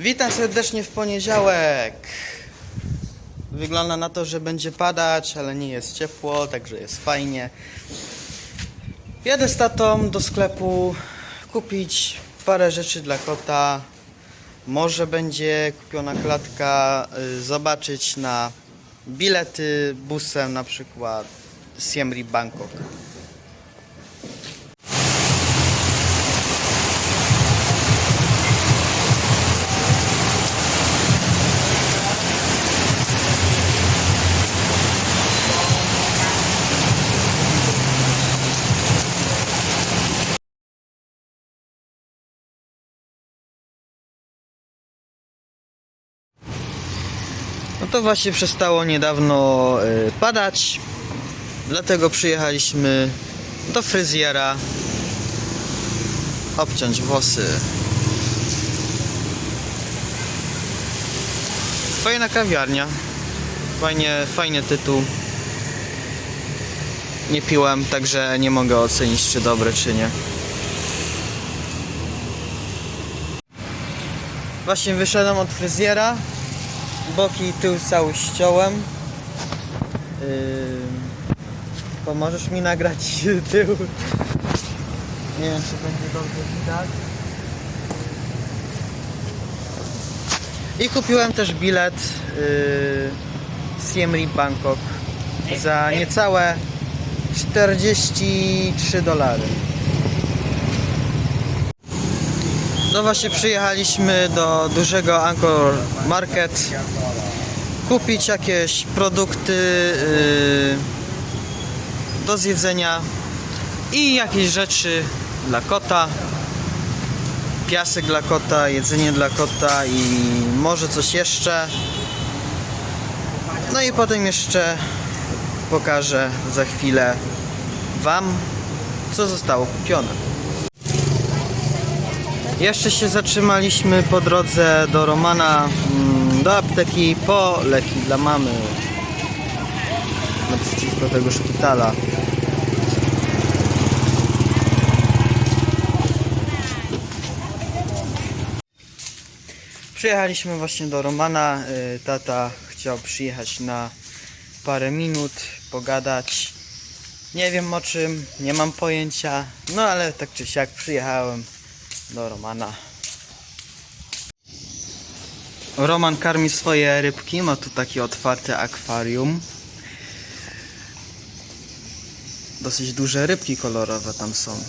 Witam serdecznie w poniedziałek. Wygląda na to, że będzie padać, ale nie jest ciepło, także jest fajnie. Jadę z tatą do sklepu kupić parę rzeczy dla kota. Może będzie kupiona klatka, y, zobaczyć na bilety busem na przykład Siem Reap Bangkok. To właśnie przestało niedawno y, padać, dlatego przyjechaliśmy do fryzjera obciąć włosy. Fajna kawiarnia, fajnie, fajny tytuł. Nie piłem, także nie mogę ocenić czy dobre czy nie. Właśnie wyszedłem od fryzjera boki i tył cały ściąłem. Yy, pomożesz mi nagrać tył? Nie wiem, czy będzie dobrze widać. I kupiłem też bilet yy, Siem Reap Bangkok za niecałe 43 dolary. No właśnie przyjechaliśmy do dużego Angkor Market kupić jakieś produkty yy, do zjedzenia i jakieś rzeczy dla kota. Piasek dla kota, jedzenie dla kota i może coś jeszcze. No i potem jeszcze pokażę za chwilę Wam, co zostało kupione. Jeszcze się zatrzymaliśmy po drodze do Romana, mm, do apteki po leki dla mamy. Naprzeciwko tego szpitala. Przyjechaliśmy właśnie do Romana. y, Tata chciał przyjechać na parę minut, pogadać. Nie wiem o czym, nie mam pojęcia. No ale tak czy siak przyjechałem do Romana. Roman karmi swoje rybki, ma tu takie otwarte akwarium. Dosyć duże rybki kolorowe tam są.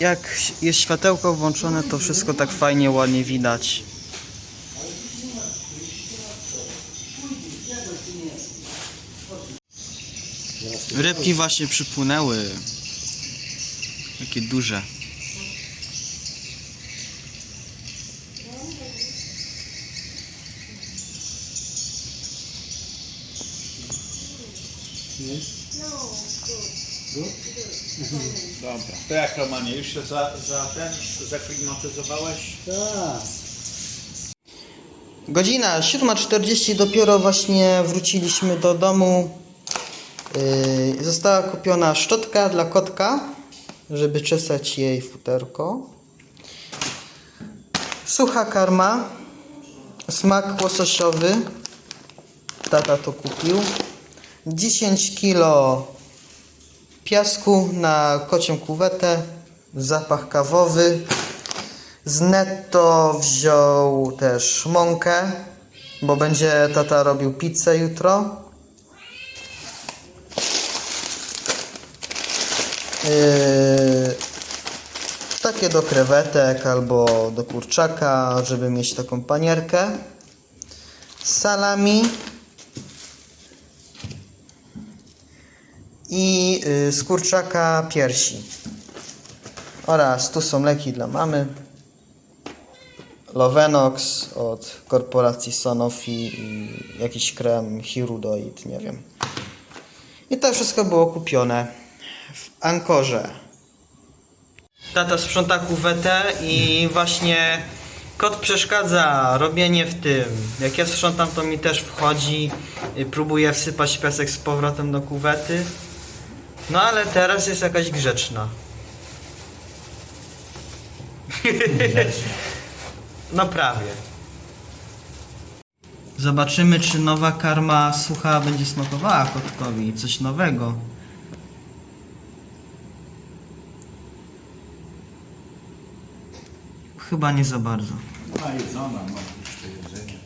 Jak jest światełko włączone, to wszystko tak fajnie, ładnie widać. Rybki właśnie przypłynęły. Takie duże. Dobra. To jak Romanie, już się za, za ten zaklimatyzowałeś? Tak. Godzina 7.40, dopiero właśnie wróciliśmy do domu. Yy, została kupiona szczotka dla kotka, żeby czesać jej futerko. Sucha karma, smak łososiowy. Tata to kupił. 10 kilo piasku na kocią kuwetę, zapach kawowy. Z netto wziął też mąkę, bo będzie tata robił pizzę jutro. Yy, takie do krewetek albo do kurczaka, żeby mieć taką panierkę. Salami. I yy, z kurczaka piersi. Oraz tu są leki dla mamy. Lovenox od korporacji Sanofi i jakiś krem Hirudoid, nie wiem. I to wszystko było kupione w Ankorze. Tata sprząta kuwetę i właśnie kot przeszkadza robienie w tym. Jak ja sprzątam, to mi też wchodzi, y, próbuje wsypać piasek z powrotem do kuwety. No ale teraz jest jakaś grzeczna. No prawie. Zobaczymy, czy nowa karma sucha będzie smakowała kotkowi. Coś nowego. Chyba nie za bardzo. A jedzona, jedzenie.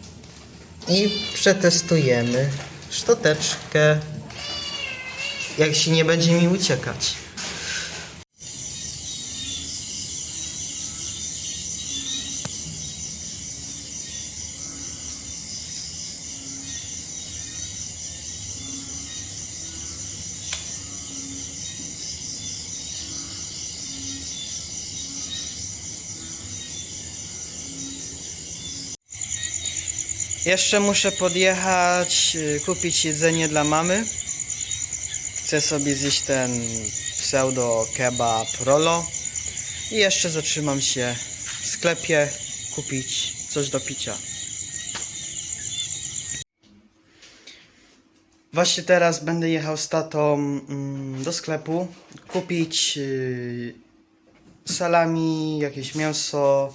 I przetestujemy szczoteczkę. Jak się nie będzie mi uciekać. Jeszcze muszę podjechać, y, kupić jedzenie dla mamy. Chcę sobie zjeść ten pseudo kebab rolo. I jeszcze zatrzymam się w sklepie kupić coś do picia. Właśnie teraz będę jechał z tatą mm, do sklepu kupić y, salami, jakieś mięso,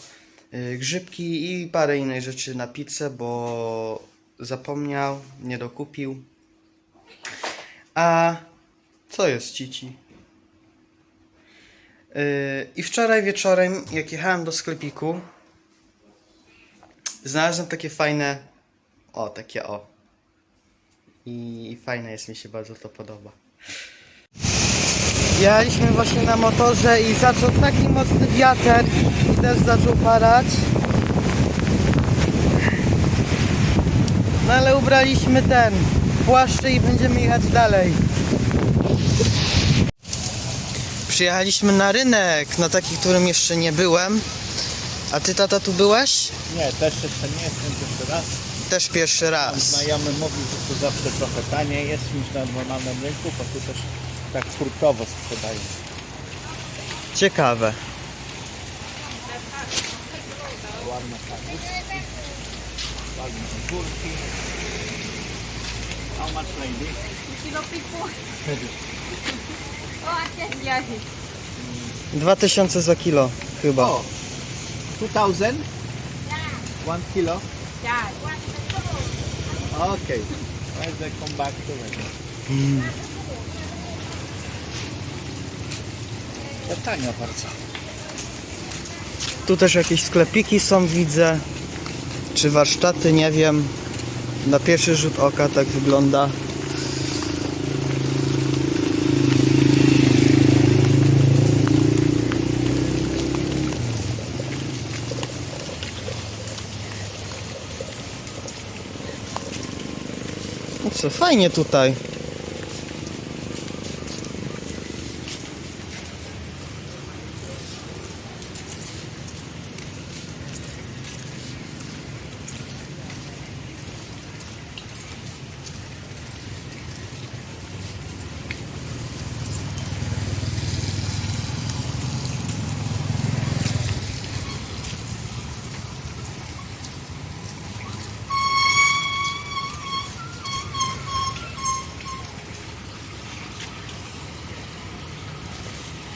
grzybki i parę innych rzeczy na pizzę, bo zapomniał, nie dokupił. A co jest cici? Yy, I wczoraj wieczorem, jak jechałem do sklepiku, znalazłem takie fajne. O, takie o. I fajne jest, mi się bardzo to podoba. Jechaliśmy właśnie na motorze i zaczął taki mocny wiatr też zaczął parać. No ale ubraliśmy ten płaszcze i będziemy jechać dalej. Przyjechaliśmy na rynek, na taki, którym jeszcze nie byłem. A ty tata tu byłeś? Nie, też jeszcze nie jestem pierwszy raz. Też pierwszy raz. Znajomy mówił, że tu zawsze trochę taniej jest niż na normalnym rynku, bo tu też tak hurtowo sprzedają. Ciekawe. Ładne kapustki, ładne ogórki. How much lady? Kilo pipo. O, viagem. 2000 za kilo chyba. O, 2000? One kilo? Já. Okay. Where's the come back to it? To tanio bardzo. Tu też jakieś sklepiki są, widzę. Czy warsztaty, nie wiem. Na pierwszy rzut oka tak wygląda. No co, fajnie tutaj.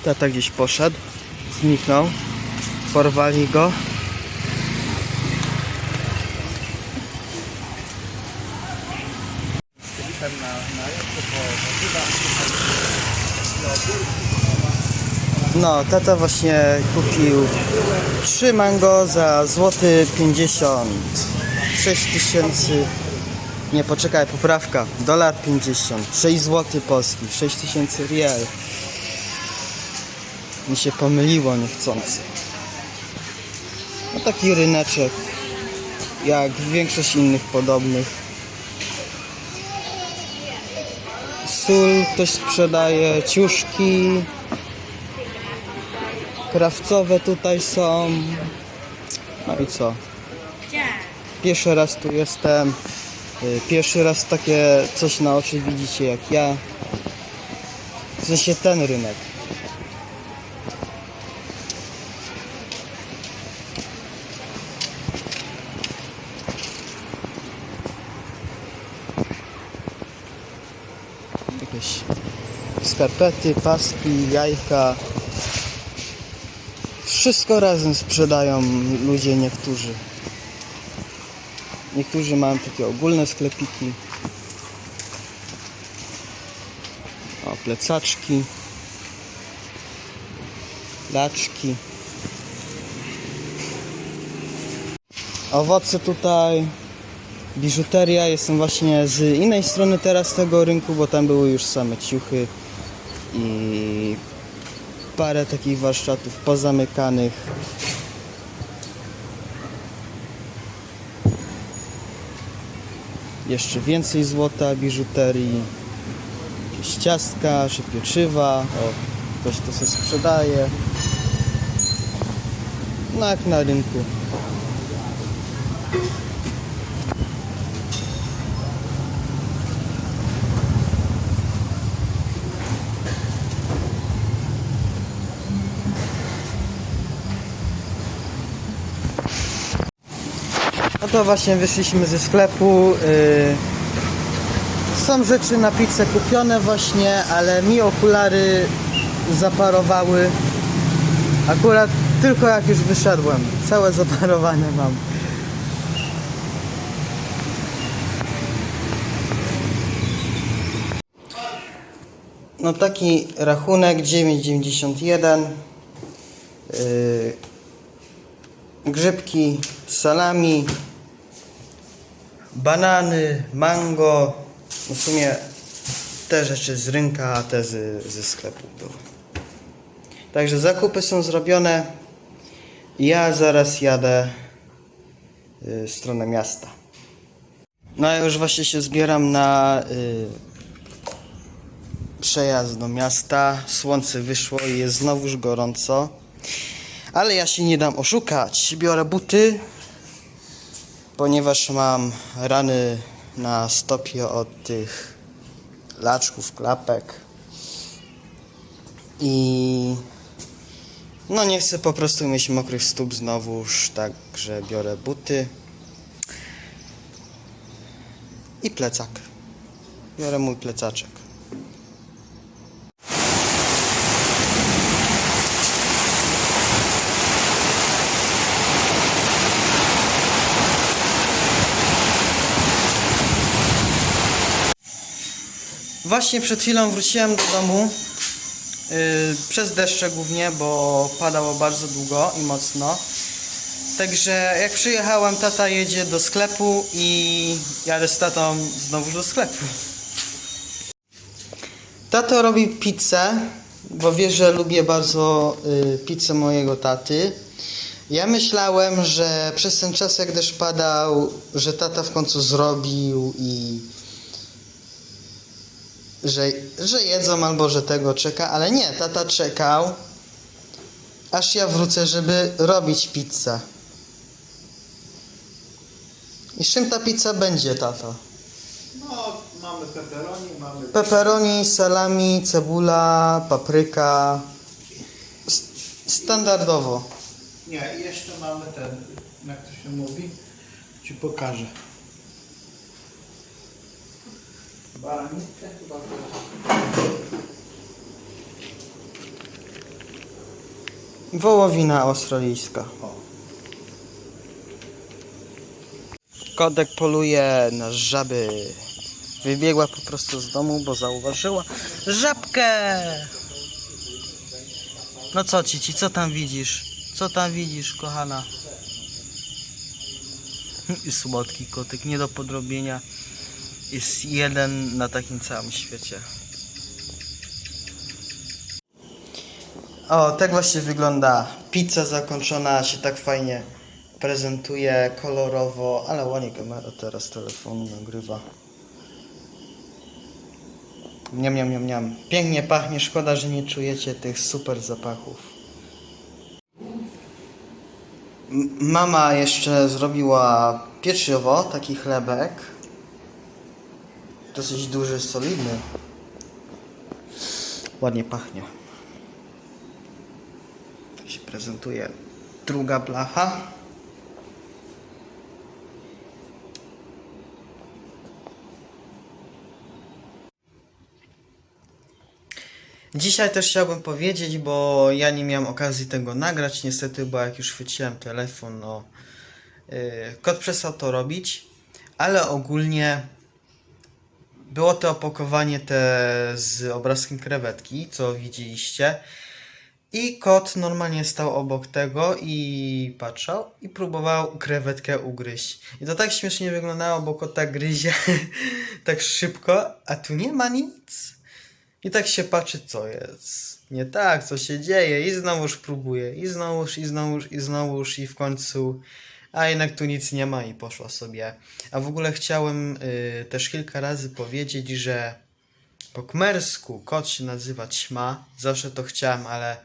Tata gdzieś poszedł, zniknął, porwali go. No, tata właśnie kupił 3 mango za złoty 50. 6 tysięcy. Nie, poczekaj, poprawka. Dolar 50. 6 zł polski. 6 tysięcy riel. Mi się pomyliło niechcący. No taki ryneczek. Jak większość innych podobnych. Sól ktoś sprzedaje, ciuszki. Krawcowe tutaj są. No i co? Pierwszy raz tu jestem. Y, Pierwszy raz takie coś na oczy widzicie jak ja. W sensie ten rynek. Jakieś skarpety, paski, jajka. Wszystko razem sprzedają ludzie niektórzy. Niektórzy mają takie ogólne sklepiki. O, plecaczki. Laczki. Owoce tutaj. Biżuteria. Jestem właśnie z innej strony teraz tego rynku, bo tam były już same ciuchy i parę takich warsztatów pozamykanych. Jeszcze więcej złota, biżuterii, jakieś ciastka, czy pieczywa. O, ktoś to sobie sprzedaje. No jak na rynku. To właśnie wyszliśmy ze sklepu. Yy, są rzeczy na pizzę kupione właśnie, ale mi okulary zaparowały. Akurat tylko jak już wyszedłem. Całe zaparowane mam. No taki rachunek 9,91. Yy, grzybki, salami, banany, mango. No w sumie te rzeczy z rynka, a te z, ze sklepu były. Także zakupy są zrobione. Ja zaraz jadę y, w stronę miasta. No ja już właśnie się zbieram na y, przejazd do miasta. Słońce wyszło i jest znowuż gorąco. Ale ja się nie dam oszukać. Biorę buty, ponieważ mam rany na stopie od tych laczków, klapek. I no nie chcę po prostu mieć mokrych stóp znowuż, także biorę buty i plecak. Biorę mój plecaczek. Właśnie przed chwilą wróciłem do domu. Yy, przez deszcze głównie, bo padało bardzo długo i mocno. Także jak przyjechałem, tata jedzie do sklepu i jadę z tatą znowu do sklepu. Tato robi pizzę, bo wie, że lubię bardzo y, pizzę mojego taty. Ja myślałem, że przez ten czas jak deszcz padał, że tata w końcu zrobił i że, że jedzą albo że tego czeka, ale nie, tata czekał, aż ja wrócę, żeby robić pizzę. I z czym ta pizza będzie, tato? No, mamy pepperoni, mamy... Pepperoni, salami, cebula, papryka. S- standardowo. Nie, i jeszcze mamy ten, jak to się mówi, ci pokażę. Baranitkę chyba. Wołowina australijska. Kodek poluje na żaby. Wybiegła po prostu z domu, bo zauważyła żabkę. No co ci, ci, co tam widzisz? Co tam widzisz, kochana? I słodki kotek, nie do podrobienia. Jest jeden na takim całym świecie. O, tak właśnie wygląda pizza zakończona, się tak fajnie prezentuje, kolorowo, ale ładnie kamera teraz telefonu nagrywa. Niam, niam, niam, niam. Pięknie pachnie, szkoda, że nie czujecie tych super zapachów. M- Mama jeszcze zrobiła pieczywo, taki chlebek. Dosyć duży, solidny. Ładnie pachnie. Tak się prezentuje druga blacha. Dzisiaj też chciałbym powiedzieć, bo ja nie miałem okazji tego nagrać, niestety, bo jak już chwyciłem telefon, no. Yy, kot przestał to robić, ale ogólnie było to opakowanie te z obrazkiem krewetki, co widzieliście. I kot normalnie stał obok tego i patrzał i próbował krewetkę ugryźć. I to tak śmiesznie wyglądało, bo kot tak gryzie tak szybko, a tu nie ma nic. I tak się patrzy, co jest. Nie tak, co się dzieje. I znowuż próbuje. I znowuż, i znowuż, i znowuż, i w końcu. A jednak tu nic nie ma i poszła sobie. A w ogóle chciałem y, też kilka razy powiedzieć, że po kmersku kot się nazywa ćma. Zawsze to chciałem, ale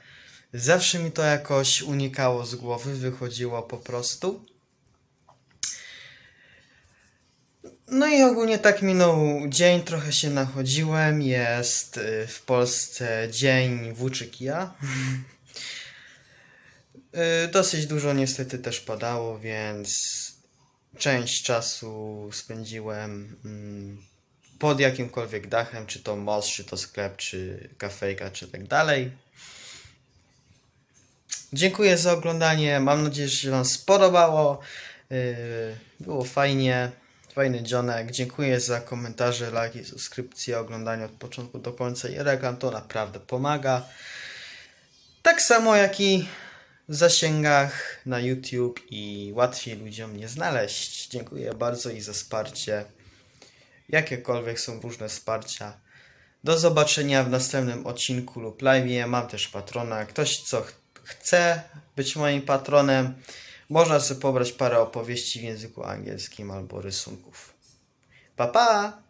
zawsze mi to jakoś unikało z głowy, wychodziło po prostu. No i ogólnie tak minął dzień, trochę się nachodziłem. Jest y, w Polsce dzień włóczykija. Y, Dosyć dużo niestety też padało, więc część czasu spędziłem mm, pod jakimkolwiek dachem, czy to most, czy to sklep, czy kafejka, czy tak dalej. Dziękuję za oglądanie. Mam nadzieję, że się Wam spodobało. Yy, Było fajnie. Fajny dzionek. Dziękuję za komentarze, lajki, subskrypcje, oglądanie od początku do końca i reklam. To naprawdę pomaga. Tak samo jak i zasięgach na YouTube i łatwiej ludziom mnie znaleźć. Dziękuję bardzo i za wsparcie. Jakiekolwiek są różne wsparcia. Do zobaczenia w następnym odcinku lub live. Mam też patrona. Ktoś, co ch- chce być moim patronem, można sobie pobrać parę opowieści w języku angielskim albo rysunków. Pa pa!